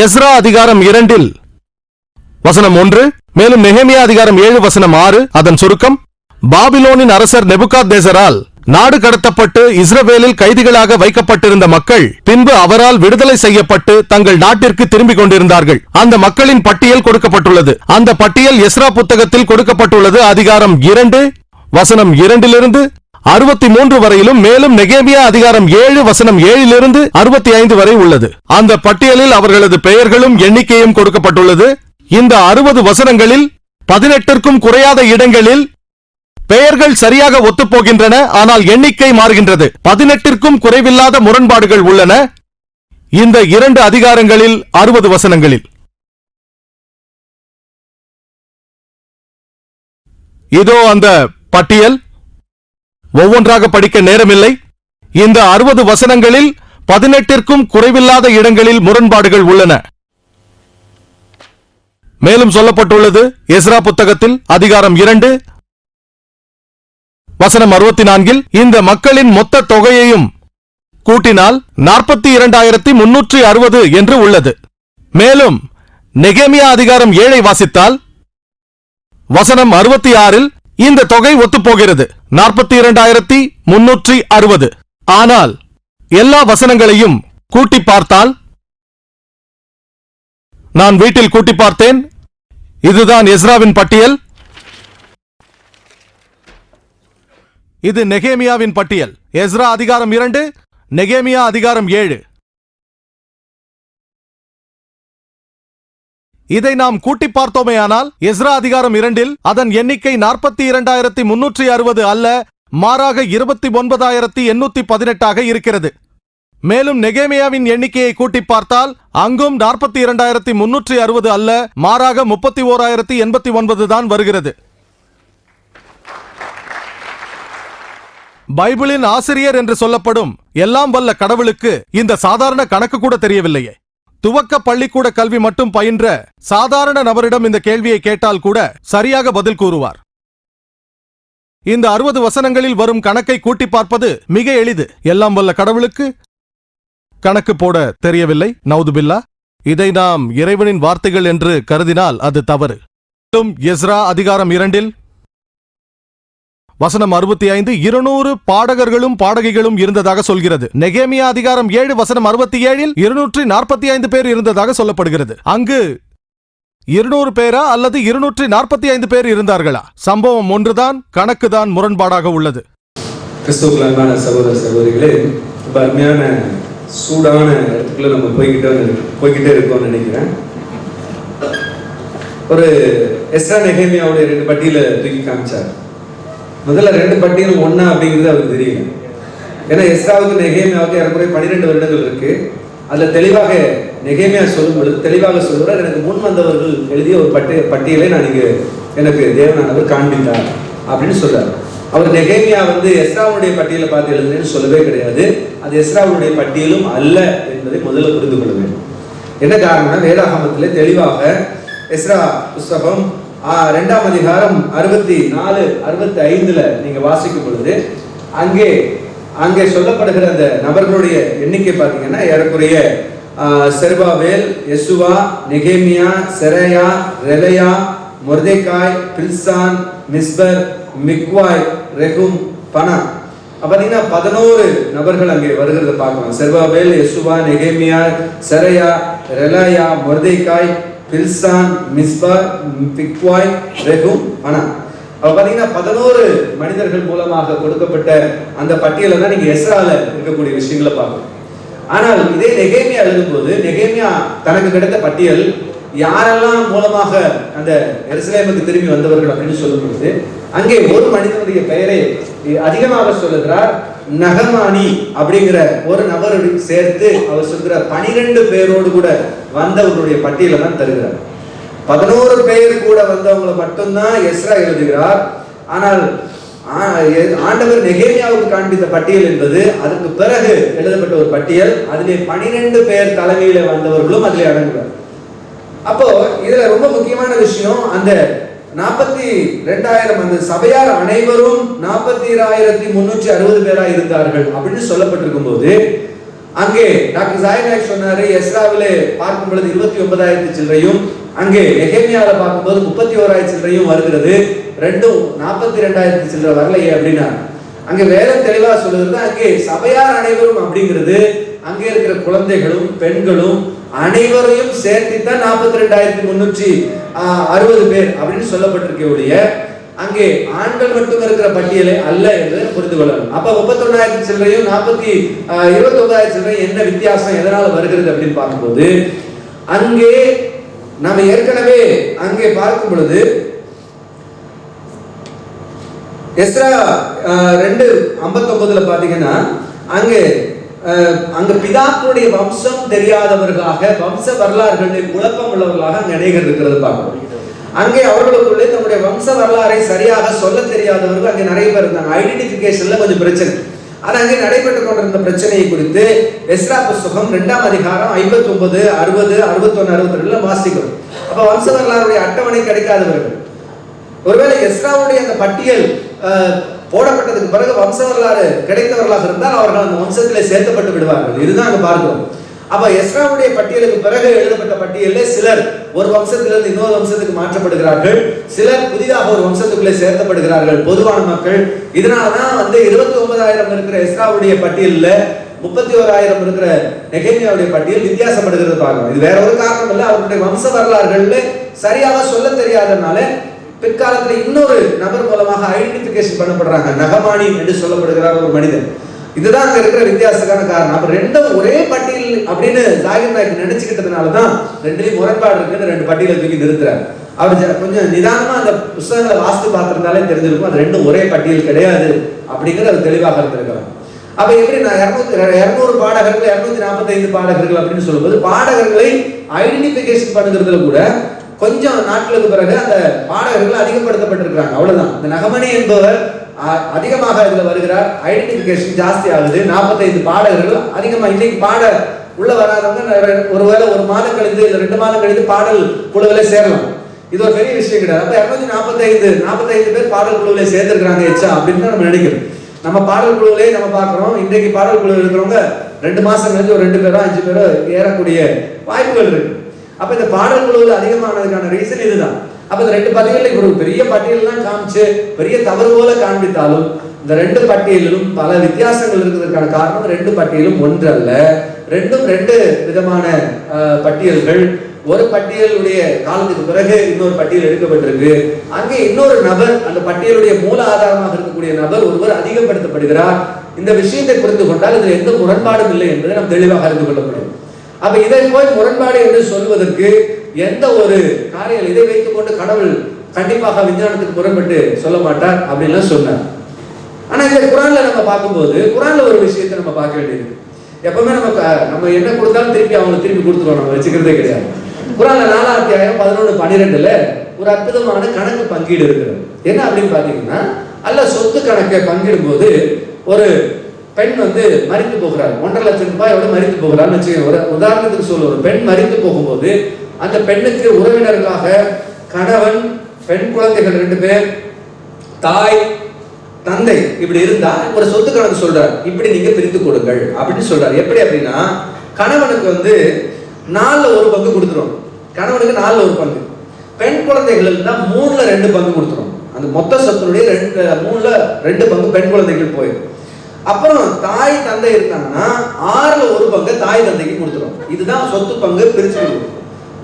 Ezra அதிகாரம் இரண்டில். வசனம் ஒன்று மேலும் நெஹமியா அதிகாரம் ஏழு வசனம் ஆறு அதன் சுருக்கம் பாபிலோனின் அரசர் நெபுகாத் நாடு கடத்தப்பட்டு இஸ்ரவேலில் கைதிகளாக வைக்கப்பட்டிருந்த மக்கள் பின்பு அவரால் விடுதலை செய்யப்பட்டு தங்கள் நாட்டிற்கு திரும்பிக் கொண்டிருந்தார்கள். அந்த மக்களின் பட்டியல் கொடுக்கப்பட்டுள்ளது. அந்த பட்டியல் எஸ்ரா புத்தகத்தில் கொடுக்கப்பட்டுள்ளது. அதிகாரம் இரண்டு வசனம் இரண்டிலிருந்து அறுபத்தி மூன்று வரையிலும் மேலும் நெகேமியா அதிகாரம் ஏழு வசனம் ஏழிலிருந்து அறுபத்தி ஐந்து வரை உள்ளது. அந்த பட்டியலில் அவர்களது பெயர்களும் எண்ணிக்கையும் கொடுக்கப்பட்டுள்ளது. இந்த அறுபது வசனங்களில் பதினெட்டிற்கும் குறையாத இடங்களில் பெயர்கள் சரியாக ஒத்துப்போகின்றன ஆனால் எண்ணிக்கை மாறுகின்றது. பதினெட்டிற்கும் குறைவில்லாத முரண்பாடுகள் உள்ளன. இந்த இரண்டு அதிகாரங்களில் அறுபது வசனங்களில். இதோ அந்த பட்டியல். ஒவ்வொன்றாக படிக்க நேரமில்லை. இந்த அறுபது வசனங்களில் பதினெட்டிற்கும் குறைவில்லாத இடங்களில் முரண்பாடுகள் உள்ளன. மேலும் சொல்லப்பட்டுள்ளது எஸ்ரா புத்தகத்தில் அதிகாரம் இரண்டு வசனம் அறுபத்தி நான்கில் இந்த மக்களின் மொத்த தொகையையும் கூட்டினால் நாற்பத்தி இரண்டாயிரத்தி முன்னூற்றி அறுபது என்று உள்ளது. மேலும் நெகேமியா அதிகாரம் ஏழை வாசித்தால் வசனம் அறுபத்தி ஆறில் இந்த தொகை ஒத்துப்போகிறது. நாற்பத்தி இரண்டாயிரத்தி முன்னூற்றி அறுபது. ஆனால் எல்லா வசனங்களையும் கூட்டி பார்த்தால் நான் வீட்டில் கூட்டி பார்த்தேன். இதுதான் எஸ்ராவின் பட்டியல். இது நெகேமியாவின் பட்டியல். எஸ்ரா அதிகாரம் இரண்டு நெகேமியா அதிகாரம் ஏழு. இதை நாம் கூட்டி பார்த்தோமேயானால் எஸ்ரா அதிகாரம் இரண்டில் அதன் எண்ணிக்கை நாற்பத்தி இரண்டாயிரத்தி முன்னூற்றி அறுபது அல்ல மாறாக இருபத்தி ஒன்பதாயிரத்தி எண்ணூத்தி பதினெட்டாக இருக்கிறது. மேலும் நெகேமியாவின் எண்ணிக்கையை கூட்டி பார்த்தால் அங்கும் நாற்பத்தி இரண்டாயிரத்தி முன்னூற்றி அறுபது அல்ல மாறாக முப்பத்தி ஓராயிரத்தி எண்பத்தி ஒன்பது தான் வருகிறது. பைபிளின் ஆசிரியர் என்று சொல்லப்படும் எல்லாம் வல்ல கடவுளுக்கு இந்த சாதாரண கணக்கு கூட தெரியவில்லையே. துவக்க பள்ளிக்கூட கல்வி மட்டும் பயின்ற சாதாரண நபரிடம் இந்த கேள்வியை கேட்டால் கூட சரியாக பதில் கூறுவார். இந்த அறுபது வசனங்களில் வரும் கணக்கை கூட்டி பார்ப்பது மிக எளிது. எல்லாம் வல்ல கடவுளுக்கு கணக்கு போட தெரியவில்லை. நவுதுபில்லா. இதை நாம் இறைவனின் வார்த்தைகள் என்று கருதினால் அது தவறு. எஸ்ரா அதிகாரம் இரண்டில் வசனம் அறுபத்தி ஐந்து இருநூறு பாடகர்களும் பாடகிகளும் இருந்ததாக சொல்கிறது. நெகேமியா அதிகாரம் ஏழு வசனம் அறுபத்தி ஏழில் இருநூற்றி நாற்பத்தி ஐந்து பேர் இருந்ததாக சொல்லப்படுகிறது. அங்கு இருநூறு பேரா அல்லது இருநூற்றி நாற்பத்தி ஐந்து பேர் இருந்தார்களா? சம்பவம் ஒன்றுதான் கணக்குதான் முரண்பாடாக உள்ளது. கிறிஸ்துவுக்குள் சகோதர சகோதரிகளே ரொம்ப அருமையான சூடான இடத்துக்குள்ள நம்ம போய்கிட்டே போய்கிட்டே இருக்கோம்னு நினைக்கிறேன். ஒரு எஸ்ரா நெகேமியாவுடைய ரெண்டு பட்டியல தூக்கி காமிச்சார். முதல்ல ரெண்டு பட்டியலும் ஒன்றா அப்படிங்கிறது அவருக்கு தெரியல. ஏன்னா எஸ்ராவுக்கு நெகேமியாவுக்கு ஏறக்குறைய பன்னிரெண்டு வருடங்கள் இருக்கு. அதில் தெளிவாக நெகேமியா சொல்லும் பொழுது தெளிவாக சொல்கிறார் எனக்கு முன் வந்தவர்கள் எழுதிய ஒரு பட்டிய பட்டியலை நான் இங்கே எனக்கு தேவனானவர் காண்பித்தார் அப்படின்னு சொல்றார். அவர் நெகேமியா வந்து எஸ்ராவுடைய பட்டியலை பார்த்து எழுதுனேன்னு சொல்லவே கிடையாது. அது எஸ்ராவுடைய பட்டியலும் அல்ல என்பதை முதல்ல புரிந்து கொள்ள வேண்டும். என்ன காரணம்னா வேதாகமத்திலே தெளிவாக எஸ்ரா புஸ்தகம் ரெண்டாம் அதிகாரம் அறுபத்தி நாலு அறுபத்தி ஐந்துல நீங்க வாசிக்கும் பொழுது அங்கே அங்கே சொல்லப்படுகிற அந்த நபர்களுடைய எண்ணிக்கை பார்த்தீங்கன்னா ஏறக்குறைய செர்பாவேல் எசுவா நிகேமியா நெகேமியா செரையா ரெலையா மொர்தேக்காய் பில்சான் மிஸ்பர் மிக்வாய் ரெகும் பனா. பார்த்தீங்கன்னா பதினோரு நபர்கள் அங்கே வருகிறத பார்க்கலாம். செர்பாவேல் எசுவா நெகேமியா Seraiah Reelaiah Mordecai Bilshan Mizpar Bigvai Rehum அனா. அப்போ பார்த்தீங்கன்னா பதினோரு மனிதர்கள் மூலமாக கொடுக்கப்பட்ட அந்த பட்டியலை தான் நீங்கள் எஸ்ரால இருக்கக்கூடிய விஷயங்களை பார்க்கணும். ஆனால் இதே நெகேமியா எழுதும்போது நெகேமியா தனக்கு கிடைத்த பட்டியல் யாரெல்லாம் மூலமாக அந்த எருசலேமுக்கு திரும்பி வந்தவர்கள் அப்படின்னு சொல்லும்போது அங்கே ஒரு மனிதனுடைய பெயரை அதிகமாக சொல்லுகிறார். நகமானி அப்படிங்கிற ஒரு நபரோடு சேர்த்து அவர் சொல்கிற பனிரெண்டு பேரோடு கூட வந்தவர்களுடைய பட்டியலை தான் தருகிறார். பதினோரு பேர் கூட வந்தவங்களை மட்டும்தான் எஸ்ரா எழுதுகிறார். ஆனால் ஆண்டவர் நெகேமியாவுக்கு காண்பித்த பட்டியல் என்பது அதற்கு பிறகு எழுதப்பட்ட ஒரு பட்டியல். அதிலே பனிரெண்டு பேர் தலைமையில வந்தவர்களும் அதிலே அடங்குவார். அப்போ இதுல ரொம்ப முக்கியமான விஷயம் அந்த நாற்பத்தி ரெண்டாயிரம் அந்த சபையார் அனைவரும் நாற்பத்தி ஆயிரத்தி முன்னூற்றி அறுபது பேரா இருந்தார்கள் அப்படின்னு சொல்லப்பட்டிருக்கும் போது அங்கே டாக்டர் ஜாய் சொன்னாரு எஸ்ராவிலே பார்க்கும் பொழுது இருபத்தி ஒன்பதாயிரத்தி சில்லறையும் அங்கே நெகேமியாவில் பார்க்கும்போது முப்பத்தி ஓராயிரத்தி சில்லறையும் வருகிறது. ரெண்டும் நாற்பத்தி ரெண்டாயிரத்தி சில்லறை வரலையே அப்படின்னா அங்கே வேற தெளிவா சொல்லுகிறது அங்கே சபையார் அனைவரும் அப்படிங்கிறது அங்கே இருக்கிற குழந்தைகளும் பெண்களும் அனைவரையும் சேர்த்து தான் நாற்பத்தி ரெண்டாயிரத்தி முன்னூற்றி அறுபது பேர் அப்படின்னு சொல்லப்பட்டிருக்க ஒழிய அங்கே ஆண்கள் மட்டும் இருக்கிற பட்டியலே அல்ல என்று புரிந்து கொள்ளணும் அப்ப முப்பத்தொன்னாயிரத்தி சில்லறையும் நாற்பத்தி இருபத்தி ஒன்பதாயிரத்தி சில்லறையும் என்ன வித்தியாசம் எதனால வருகிறது அப்படின்னு பார்க்கும்போது அங்கே நாம் ஏற்கனவே அங்கே பார்க்கும் பொழுது எஸ்ரா ரெண்டு ஐம்பத்தொன்பதுல பாத்தீங்கன்னா அங்கே அங்க பிதாக்களுடைய வம்சம் தெரியாதவர்களாக வம்ச வரலாறுகளுடைய குழப்பம் உள்ளவர்களாக அங்கே அநேகர் இருக்கிறது பார்க்கிறோம் அங்கே அவர்களுக்குள்ளே தம்முடைய வம்ச வரலாறை சரியாக சொல்ல தெரியாதவர்கள் அங்கே நிறைய பேர் இருந்தாங்க. ஐடென்டிபிகேஷன்ல கொஞ்சம் பிரச்சனை. ஆனா அங்கே நடைபெற்று கொண்டிருந்த பிரச்சனையை குறித்து எஸ்ரா புஸ்தகம் ரெண்டாம் அதிகாரம் ஐம்பத்தி ஒன்பது அறுபது அறுபத்தொன்னு அறுபத்தி ரெண்டுல வாசிக்கிறோம். அப்ப வம்ச வரலாறுடைய அட்டவணை கிடைக்காதவர்கள். ஒருவேளை எஸ்ராவுடைய அந்த பட்டியல் போடப்பட்டதுக்கு பிறகு வம்ச வரலாறு கிடைத்தவர்களாக இருந்தால் அவர்கள் அந்த வம்சத்திலே சேர்க்கப்பட்டு விடுவார்கள். இதுதான் அங்க பார்க்கிறோம் அப்ப எஸ்ராவுடைய பட்டியலுக்கு பிறகு எழுதப்பட்ட பட்டியலில் சிலர் ஒரு வம்சத்திலிருந்து இன்னொரு வம்சத்துக்கு மாற்றப்படுகிறார்கள். சிலர் புதிதாக ஒரு வம்சத்துக்குள்ளே சேர்க்கப்படுகிறார்கள். பொதுவான மக்கள். இதனாலதான் வந்து இருபத்தி ஒன்பதாயிரம் இருக்கிற எஸ்ராவுடைய பட்டியலில் முப்பத்தி ஓராயிரம் இருக்கிற நெகேமியாவுடைய பட்டியல் வித்தியாசப்படுகிறது பார்க்கணும் இது வேற ஒரு காரணம் இல்லை. அவருடைய வம்ச வரலாறுகள்ல சரியாக சொல்ல தெரியாதனால பிற்காலத்தில் இன்னொரு நபர் மூலமாக ஐடென்டிஃபிகேஷன் பண்ணப்படுறாங்க. நகமானி என்று சொல்லப்படுகிறார் ஒரு மனிதன். இதுதான் அங்க இருக்கிற வித்தியாசக்கான காரணம். அப்ப ரெண்டும் ஒரே பட்டியல் அப்படின்னு ஜாகிர் நாயக் நினைச்சுக்கிட்டதுனால தான் ரெண்டுலயும் முரண்பாடு இருக்குன்னு ரெண்டு பட்டியலை தூக்கி நிறுத்துறாரு. அவர் கொஞ்சம் நிதானமா அந்த புஸ்தகங்களை வாஸ்து பார்த்துருந்தாலே தெரிஞ்சிருக்கும். அது ரெண்டும் ஒரே பட்டியல் கிடையாது அப்படிங்கிறது அது தெளிவாக இருந்திருக்கலாம். அப்ப எப்படி நான் இரநூத்தி இரநூறு பாடகர்கள் இரநூத்தி நாற்பத்தைந்து பாடகர்கள் அப்படின்னு சொல்லும்போது பாடகர்களை ஐடென்டிபிகேஷன் பண்ணுறதுல கூட கொஞ்சம் நாட்களுக்கு பிறகு அந்த பாடகர்கள் அதிகப்படுத்தப்பட்டிருக்கிறாங்க. அவ்வளவுதான். இந்த நகமணி என்பவர் அ- அதிகமாக இதுல வருகிறார். ஐடென்டிபிகேஷன் ஜாஸ்தி ஆகுது. நாற்பத்தைந்து பாடகர்கள் அதிகமா இன்னைக்கு பாட உள்ள வராதவங்க ஒருவேளை ஒரு மாதம் கழித்து இல்ல ரெண்டு மாதம் கழித்து பாடல் குழுவில சேரலாம். இது ஒரு பெரிய விஷயம் கிடையாது. அப்ப இருநூத்தி நாற்பத்தைந்து நாற்பத்தைந்து பேர் பாடல் குழுவில சேர்ந்திருக்கிறாங்க எச்சா அப்படின்னு தான் நம்ம நினைக்கிறோம். நம்ம பாடல் குழுவிலே நம்ம பார்க்குறோம். இன்றைக்கு பாடல் குழு இருக்கிறவங்க ரெண்டு மாசம் கழிஞ்சு ஒரு ரெண்டு பேரோ அஞ்சு பேரோ ஏறக்கூடிய வாய்ப்புகள் இருக்கு. அப்ப இந்த பாடல் குழுவில் அதிகமானதுக்கான ரீசன் இதுதான். அப்ப இந்த ரெண்டு பட்டியலில் ஒரு பெரிய பட்டியல்லாம் காமிச்சு பெரிய தவறு போல காண்பித்தாலும் இந்த ரெண்டு பட்டியலிலும் பல வித்தியாசங்கள் இருக்கிறதுக்கான காரணம் ரெண்டு பட்டியலும் ஒன்று அல்ல ரெண்டும் ரெண்டு விதமான பட்டியல்கள். ஒரு பட்டியலுடைய காலத்துக்கு பிறகு இன்னொரு பட்டியல் எடுக்கப்பட்டிருக்கு. அங்கே இன்னொரு நபர் அந்த பட்டியலுடைய மூல ஆதாரமாக இருக்கக்கூடிய நபர் ஒருவர் அதிகப்படுத்தப்படுகிறார். இந்த விஷயத்தை புரிந்து கொண்டால் இதில் எந்த முரண்பாடும் இல்லை என்பதை நாம் தெளிவாக அறிந்து கொள்ள முடியும். அப்ப இதை போய் முரண்பாடு என்று சொல்வதற்கு எந்த ஒரு காரியம் இதை வைத்துக் கொண்டு கடவுள் கண்டிப்பாக விஞ்ஞானத்துக்கு முரண்பட்டு சொல்ல மாட்டார் அப்படின்லாம் சொன்னார் ஆனா இந்த குரான்ல நம்ம பார்க்கும்போது குரான்ல ஒரு விஷயத்தை நம்ம பார்க்க வேண்டியது எப்பவுமே நம்ம நம்ம என்ன கொடுத்தாலும் திருப்பி அவங்களுக்கு திருப்பி கொடுத்துருவோம் நம்ம வச்சுக்கிறதே கிடையாது. குரான்ல நாலாம் அத்தியாயம் பதினொன்று பன்னிரெண்டுல ஒரு அற்புதமான கணக்கு பங்கீடு இருக்கிறது. என்ன அப்படின்னு பாத்தீங்கன்னா அல்ல சொத்து கணக்கை பங்கிடும்போது ஒரு பெண் வந்து மறித்து போகிறாள். ஒன்றரை லட்சம் ரூபாயோட மறித்து போகிறான்னு வச்சுக்கோங்க. ஒரு உதாரணத்துக்கு சொல்ல ஒரு பெண் மறித்து போகும்போது அந்த பெண்ணுக்கு உறவினர்களாக கணவன் பெண் குழந்தைகள் ரெண்டு பேர் தாய் தந்தை இப்படி இருந்தா ஒரு சொத்து கணக்கு சொல்றார். இப்படி நீங்க பிரித்து கொடுங்கள் அப்படின்னு சொல்றாரு. எப்படி அப்படின்னா கணவனுக்கு வந்து நாலுல ஒரு பங்கு கொடுத்துரும். கணவனுக்கு நாலுல ஒரு பங்கு. பெண் குழந்தைகள் இருந்தா மூணுல ரெண்டு பங்கு கொடுத்துரும். அந்த மொத்த சொத்துனுடைய ரெண்டு மூணுல ரெண்டு பங்கு பெண் குழந்தைகள் போயிடும். அப்புறம் தாய் தந்தை இருந்தாங்கன்னா ஆறுல ஒரு பங்கு தாய் தந்தைக்கு கொடுத்துரும். இதுதான் சொத்து பங்கு பிரிச்சு கொடுக்கும்.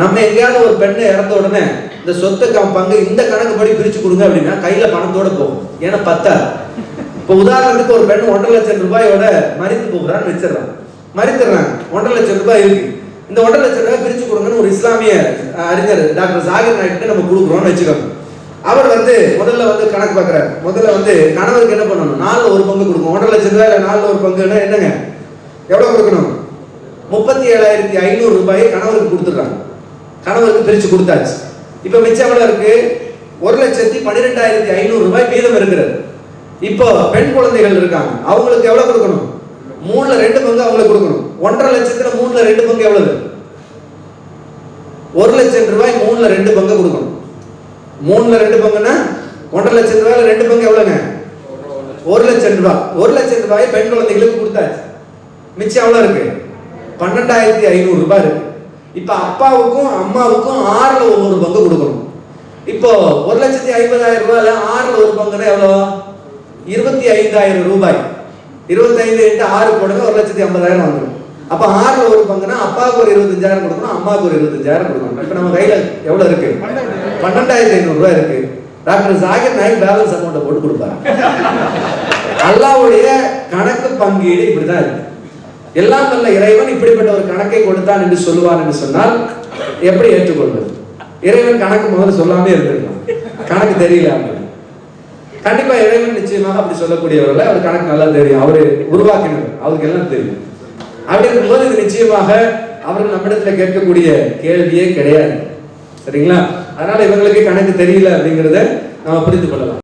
நம்ம எங்கேயாவது ஒரு பெண்ணை இறந்த உடனே இந்த சொத்து பங்கு இந்த படி பிரிச்சு கொடுங்க அப்படின்னா கையில பணத்தோட போகும். ஏன்னா பத்தா இப்போ உதாரணத்துக்கு ஒரு பெண் ஒன்றரை லட்சம் ரூபாயோட மறித்து போகிறான்னு வச்சிடறான். மறித்துறாங்க ஒன்றரை லட்சம் ரூபாய் இருக்கு. இந்த ஒன்றரை லட்சம் ரூபாய் பிரிச்சு கொடுங்கன்னு ஒரு இஸ்லாமிய அறிஞர் டாக்டர் ஜாகிர் நாய்க்கு நம்ம கொடுக்குறோம்னு வச்சுக்கோங்க. அவர் வந்து முதல்ல வந்து கணக்கு பார்க்குறாரு. முதல்ல வந்து கணவருக்கு என்ன பண்ணணும்? நாலு ஒரு பங்கு கொடுக்கணும் ஒன்றரை ஒரு பங்குன்னா என்னங்க? எவ்வளவு கொடுக்கணும்? முப்பத்தி ஏழாயிரத்தி ஐநூறு ரூபாயை கணவருக்கு கொடுத்துட்றாங்க. கணவருக்கு பிரிச்சு கொடுத்தாச்சு. இப்ப மிச்சம் எவ்வளோ இருக்கு? ஒரு லட்சத்தி பன்னிரெண்டாயிரத்தி ஐநூறு ரூபாய் மீதம் இருக்கிறது. இப்போ பெண் குழந்தைகள் இருக்காங்க. அவங்களுக்கு எவ்வளவு கொடுக்கணும்? மூணுல ரெண்டு பங்கு அவங்களுக்கு கொடுக்கணும். ஒன்றரை லட்சத்துல மூணுல ரெண்டு பங்கு எவ்வளவு? ஒரு லட்சம் ரூபாய் மூணுல ரெண்டு பங்கு கொடுக்கணும். மூணுல ரெண்டு பங்குன்னா ஒன்றரை லட்சம் ரூபாயில ரெண்டு பங்கு எவ்வளவுங்க? ஒரு லட்சம் ரூபாய் ஒரு லட்சம் ரூபாய் பெண் குழந்தைகளுக்கு கொடுத்தாச்சு. மிச்சம் எவ்வளவு இருக்கு? பன்னெண்டாயிரத்தி ஐநூறு ரூபாய் இருக்கு. இப்ப அப்பாவுக்கும் அம்மாவுக்கும் ஆறுல ஒவ்வொரு பங்கு கொடுக்கணும். இப்போ ஒரு லட்சத்தி ஐம்பதாயிரம் ரூபாயில ஆறுல ஒரு பங்குனா எவ்வளோ இருபத்தி ஐந்தாயிரம் ரூபாய். இருபத்தைந்து எட்டு ஆறு போடுங்க ஒரு லட்சத்தி ஐம்பதாயிரம் வந்துடும். அப்ப ஆறுல ஒரு பங்குனா அப்பாவுக்கு ஒரு இருபத்தஞ்சாயிரம் கொடுக்கணும் அம்மாவுக்கு ஒரு இருபத்தஞ்சாயிரம் கொடுக்கணும். இப்ப நம்ம கையில எவ்வளவு இருக்கு? பன்னெண்டாயிரத்தி ஐநூறு ரூபாய் இருக்கு. டாக்டர் ஜாகிர் நாயக் பேலன்ஸ் அமௌண்ட்டை போட்டு கொடுப்பாரு? அல்லாவுடைய கணக்கு பங்கீடு இப்படிதான் இருக்கு. எல்லாம் வல்ல இறைவன் இப்படிப்பட்ட ஒரு கணக்கை கொடுத்தான் என்று சொல்லுவார் என்று சொன்னால் எப்படி ஏற்றுக்கொள்வது? இறைவன் கணக்கு முதல்ல சொல்லாமே இருந்திருக்கலாம். கணக்கு தெரியல கண்டிப்பா இறைவன் நிச்சயமாக அப்படி சொல்லக்கூடியவர்கள் அவர் கணக்கு நல்லா தெரியும். அவரு உருவாக்கினவர். அவருக்கு எல்லாம் தெரியும். அப்படி இருக்கும்போது இது நிச்சயமாக அவர்கள் நம்மிடத்துல கேட்கக்கூடிய கேள்வியே கிடையாது. சரிங்களா? அதனால இவங்களுக்கு கணக்கு தெரியல அப்படிங்கிறத நம்ம புரிந்து கொள்ளலாம்.